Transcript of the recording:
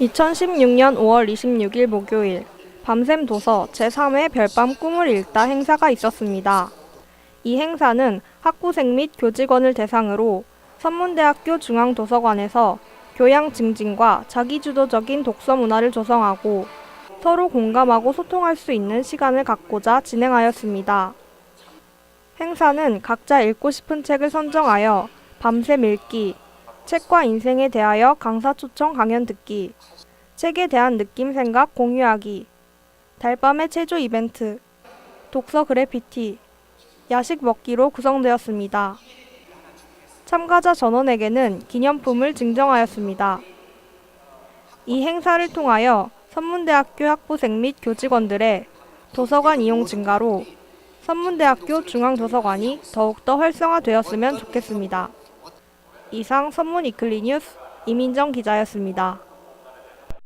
2016년 5월 26일 목요일 밤샘 도서 제3회 별밤 꿈을 읽다 행사가 있었습니다. 이 행사는 학부생 및 교직원을 대상으로 선문대학교 중앙도서관에서 교양 증진과 자기주도적인 독서 문화를 조성하고 서로 공감하고 소통할 수 있는 시간을 갖고자 진행하였습니다. 행사는 각자 읽고 싶은 책을 선정하여 밤샘 읽기, 책과 인생에 대하여 강사 초청 강연 듣기, 책에 대한 느낌 생각 공유하기, 달밤의 체조 이벤트, 독서 그래피티, 야식 먹기로 구성되었습니다. 참가자 전원에게는 기념품을 증정하였습니다. 이 행사를 통하여 선문대학교 학부생 및 교직원들의 도서관 이용 증가로 선문대학교 중앙도서관이 더욱더 활성화되었으면 좋겠습니다. 이상 선문 이클리 뉴스 이민정 기자였습니다.